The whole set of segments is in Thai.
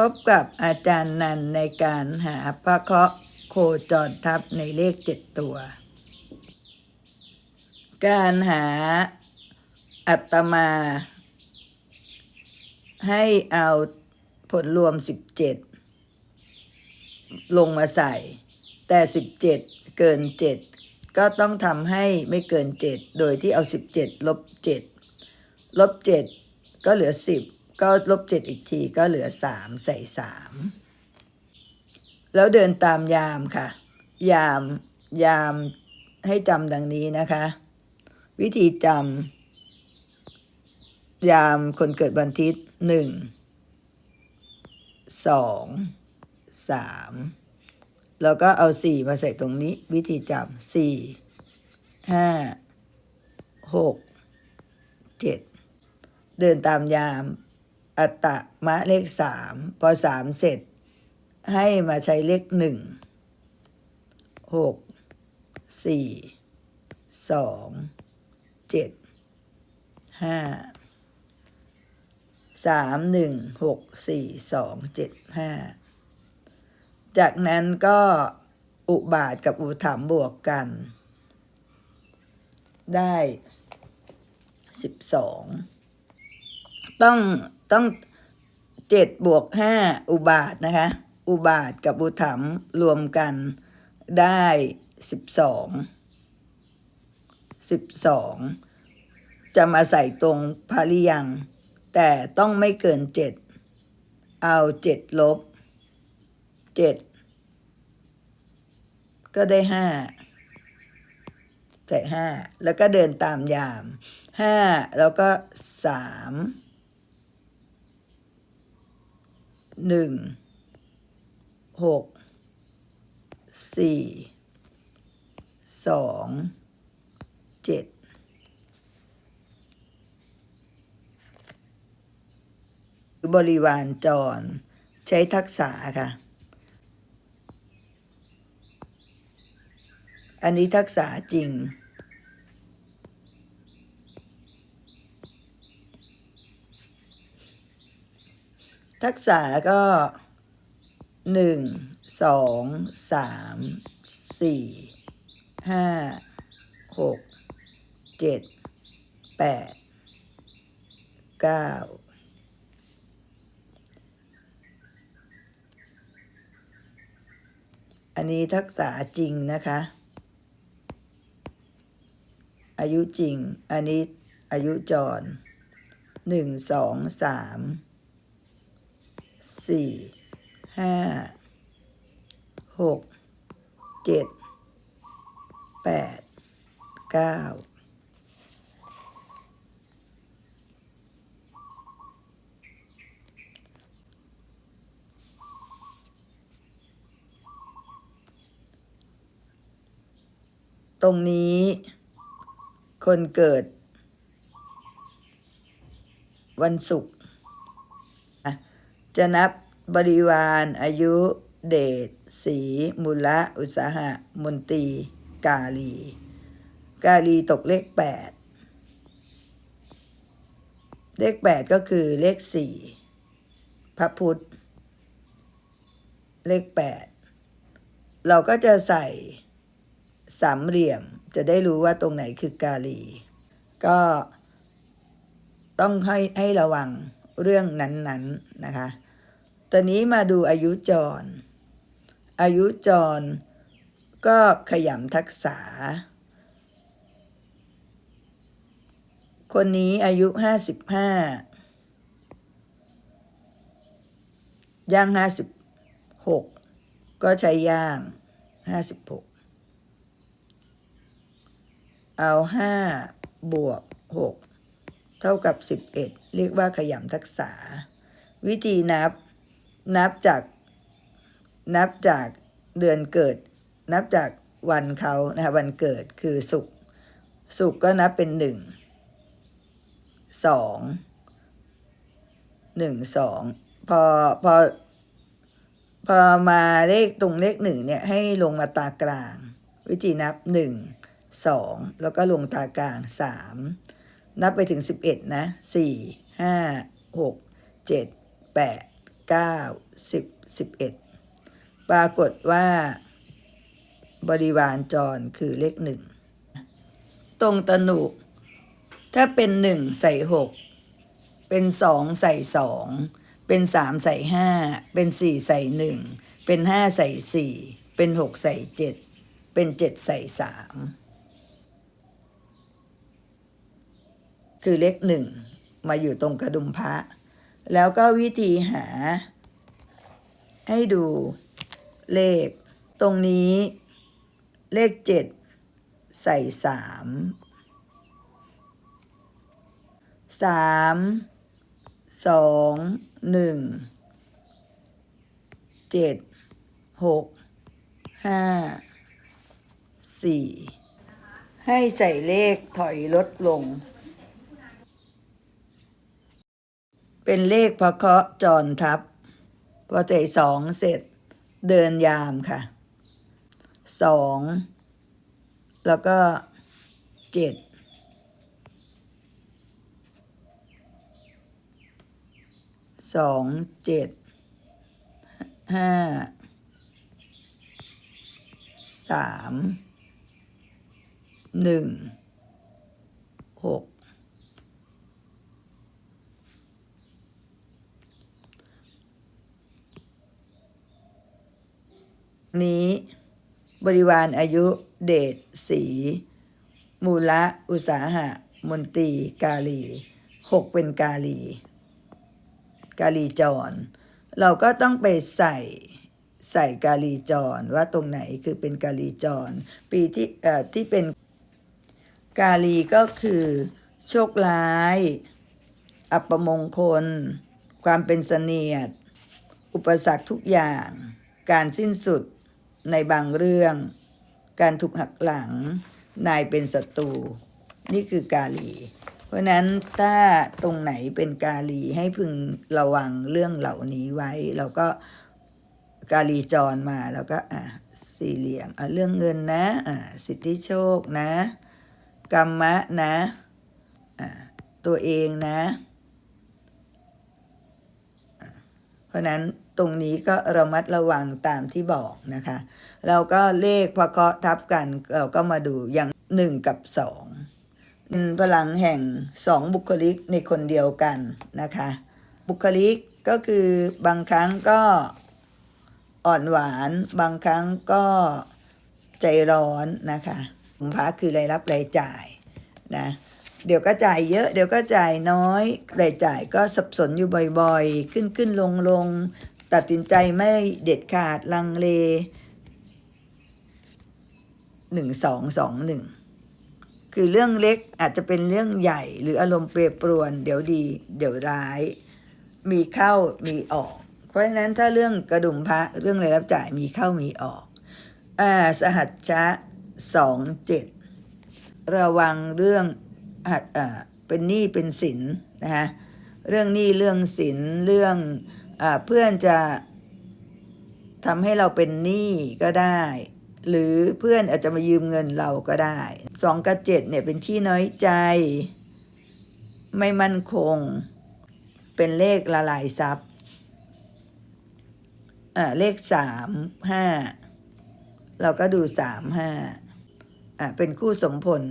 พบกับอาจารย์นันในการหาพระเคราะห์โคจรทับในเลขเจ็ดตัว การหาอัตมา ให้เอาผลรวม17ลงมาใส่ แต่17เกิน7ก็ต้องทำให้ไม่เกิน7โดยที่เอา17ลบ7ลบ7ก็เหลือ10 ก็ลบ7อีกทีก็เหลือ3ใส่3แล้วเดินตามยามค่ะ ยามยามให้จำดังนี้นะคะ วิธีจำยามคนเกิดวันทิตย์หนึ่งสองสามแล้วก็เอาสี่มาใส่ตรงนี้ วิธีจำสี่ห้าหกเจ็ดเดินตามยาม อัตตะมะเลขสามพอสามเสร็จ ให้มาใช้เลขหนึ่งหกสี่สองเจ็ดห้าสามหนึ่งหกสี่สองเจ็ดห้าจากนั้นก็อุบาทกับอุถามบวกกัน ได้สิบสองต้อง ต้องเจ็ดบวกห้าอุบาทนะคะ อุบาทกับอุถามรวมกันได้สิบสองสิบสองจะมาใส่ตรงภาริยัง แต่ต้องไม่เกินเจ็ดเอาเจ็ดลบเจ็ดก็ได้ห้าใส่ห้าแล้วก็เดินตามยามห้าแล้วก็สาม หนึ่งหกสี่สองเจ็ดบริวารจร ใช้ทักษะค่ะ อันนี้ทักษะจริง ทักษะก็หนึ่งสองสามสี่ห้าหกเจ็ดแปดเก้าอันนี้ทักษะจริงนะคะ อายุจริง อันนี้อายุจรหนึ่งสองสาม สี่ห้าหกเจ็ดแปดเก้าตรงนี้ คนเกิด วันศุกร์ จะนับบริวาร อายุ เดชสีมุละ อุตสาหะ มนตี กาลี กาลีตกเลขแปดเลขแปดก็คือเลขสี่พระพุทธ เลขแปดเราก็จะใส่สามเหลี่ยมจะได้รู้ว่าตรงไหนคือกาลี ก็ต้องให้ให้ระวังเรื่องนั้นๆนนนะคะ ตอนนี้มาดูอายุจร อายุจร ก็ขยำทักษะคนนี้อายุห้าสิบห้าย่างห้าสิบหกก็ใช้ย่างห้าสิบหกเอาห้าบวกหกเท่ากับสิบเอ็ดเรียกว่าขยำทักษะวิธีนับ นับจาก นับจากเดือนเกิด นับจากวันเขานะคะวันเกิดคือสุกสุกก็นับเป็นหนึ่งสองหนึ่งสองพอพอพอมาเลขตรงเลขหนึ่งเนี่ยให้ลงมาตากลาง วิธีนับหนึ่งสองแล้วก็ลงตากลางสามนับไปถึงสิบเอ็ดนะสี่ห้าหกเจ็ดแปด เก้าสิบสิบเอ็ดปรากฏว่า บริวารจรคือเลขหนึ่ง ตรงตนุ ถ้าเป็นหนึ่งใส่หกเป็นสองใส่สองเป็นสามใส่ห้าเป็นสี่ใส่หนึ่งเป็นห้าใส่สี่เป็นหกใส่เจ็ดเป็นเจ็ดใส่สามคือเลขหนึ่งมาอยู่ตรงกระดุมพระ แล้วก็วิธีหา ให้ดูเลข ตรงนี้เลขเจ็ดใส่สามสามสองหนึ่งเจ็ดหกห้าสี่ให้ใส่เลขถอยลดลง เป็นเลขพระเคาะจรทับพอใส่สองเสร็จเดินยามค่ะสองแล้วก็เจ็ดสองเจ็ดห้าสามหนึ่งหก นี้ บริวารอายุเดชสี มูละอุตสาหะ มนตีกาลีหกเป็นกาลี กาลีจร เราก็ต้องไปใส่ใส่กาลีจรว่าตรงไหนคือเป็นกาลีจร ปีที่เอ่อที่เป็นกาลีก็คือ โชคร้าย อัปมงคล ความเป็นเสนียด อุปสรรคทุกอย่าง การสิ้นสุด ในบางเรื่อง การถูกหักหลัง นายเป็นศัตรู นี่คือกาลี เพราะนั้นถ้าตรงไหนเป็นกาลีให้พึงระวังเรื่องเหล่านี้ไว้ เราก็กาลีจรมาแล้วก็อะสี่เหลี่ยมอะเรื่องเงินนะอะสิทธิโชคนะกรรมะนะอะตัวเองนะ เพราะนั้น ตรงนี้ก็ระมัดระวังตามที่บอกนะคะ เราก็เลขพอเคาะทับกันเราก็มาดูอย่างหนึ่งกับสองพลังแห่งสองบุคลิกในคนเดียวกันนะคะ บุคลิกก็คือบางครั้งก็อ่อนหวาน บางครั้งก็ใจร้อนนะคะผมพระคือรายรับรายจ่ายนะเดี๋ยวก็จ่ายเยอะ เดี๋ยวก็จ่ายน้อยรายจ่ายก็สับสนอยู่บ่อยๆ ขึ้นขึ้นลงลง ตัดสินใจไม่เด็ดขาดลังเลหนึ่งสองสองหนึ่งคือเรื่องเล็กอาจจะเป็นเรื่องใหญ่หรืออารมณ์เปรียบปรวน เดี๋ยวดี เดี๋ยวร้าย มีเข้ามีออก เพราะฉะนั้นถ้าเรื่องกระดุมพระเรื่องรายรับจ่ายมีเข้ามีออกอ่าสหัชชะสองเจ็ดระวังเรื่องอ่าเป็นหนี้เป็นสินนะคะเรื่องหนี้เรื่องสินเรื่อง เพื่อนจะทำให้เราเป็นหนี้ก็ได้ หรือเพื่อนอาจจะมายืมเงินเราก็ได้สองกับเจ็ดเนี่ยเป็นที่น้อยใจ ไม่มั่นคง เป็นเลขละลายทรัพย์อ่าเลขสามห้าเราก็ดูสามห้าอ่าเป็นคู่สมพล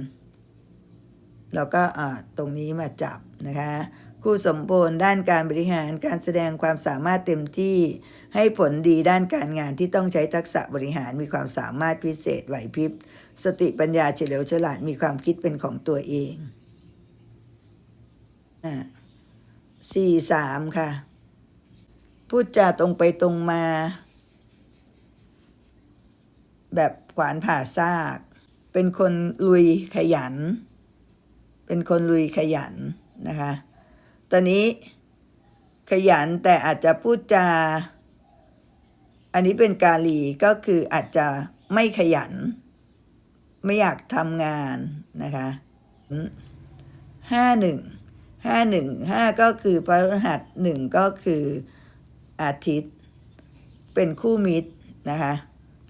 เราก็อ่าตรงนี้มาจับนะคะ คู่สมพลด้านการบริหารการแสดงความสามารถเต็มที่ ให้ผลดีด้านการงานที่ต้องใช้ทักษะบริหารมีความสามารถพิเศษไหวพริบ สติปัญญาเฉลียวฉลาดมีความคิดเป็นของตัวเองอ่าสี่สามค่ะ พูดจาตรงไปตรงมา แบบขวานผ่าซาก เป็นคนลุยขยัน เป็นคนลุยขยันนะคะ อนนี้ ขยันแต่อาจจะพูดจา อันนี้เป็นกาลีก็คืออาจจะไม่ขยัน ไม่อยากทำงานนะคะห้าหนึ่งห้าหนึ่งห้าก็คือพระรหัสหนึ่งก็คืออาทิตย์ เป็นคู่มิตรนะคะ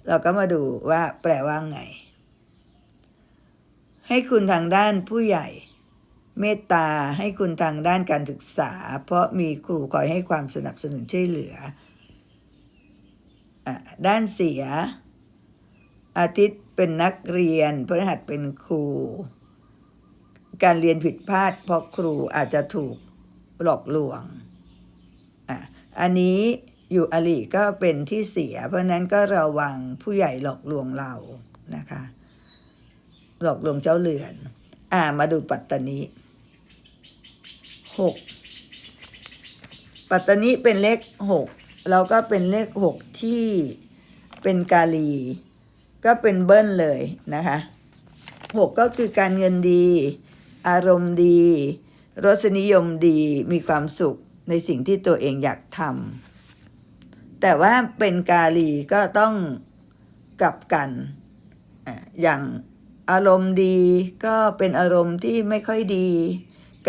เราก็มาดูว่าแปลว่าไง ให้คุณทางด้านผู้ใหญ่ เมตตาให้คุณทางด้านการศึกษา เพราะมีครูคอยให้ความสนับสนุนช่วยเหลืออด้านเสีย อาทิตย์เป็นนักเรียนพฤหัสเป็นครู การเรียนผิดพลาดเพราะครูอาจจะถูกหลอกลวงอะอันนี้อยู่อลีก็เป็นที่เสีย เพราะฉะนั้นก็ระวังผู้ใหญ่หลอกลวงเรานะคะ หลอกลวงเจ้าเรือน อ่ามาดูปัตตานี หกปัตตานีเป็นเลขหกเราก็เป็นเลขหกที่เป็นกาลี ก็เป็นเบิ้ลเลยนะคะหกก็คือการเงินดี อารมณ์ดี รสนิยมดีมีความสุขในสิ่งที่ตัวเองอยากทำแต่ว่าเป็นกาลีก็ต้องกลับกันอะอย่างอารมณ์ดีก็เป็นอารมณ์ที่ไม่ค่อยดี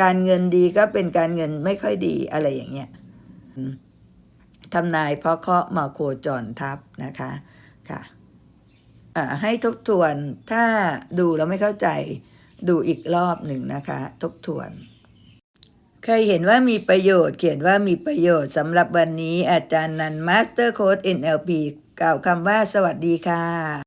การเงินดีก็เป็นการเงินไม่ค่อยดีอะไรอย่างเงี้ยทำนายเพราะเคาะมาโคจรทับนะคะค่ะให้ทบทวนถ้าดูแล้วไม่เข้าใจดูอีกรอบหนึ่งนะคะ ทบทวน เคยเห็นว่ามีประโยชน์เขียนว่ามีประโยชน์สำหรับวันนี้อาจารย์นันมาสเตอร์โค้ด NLP กล่าวคำว่าสวัสดีค่ะ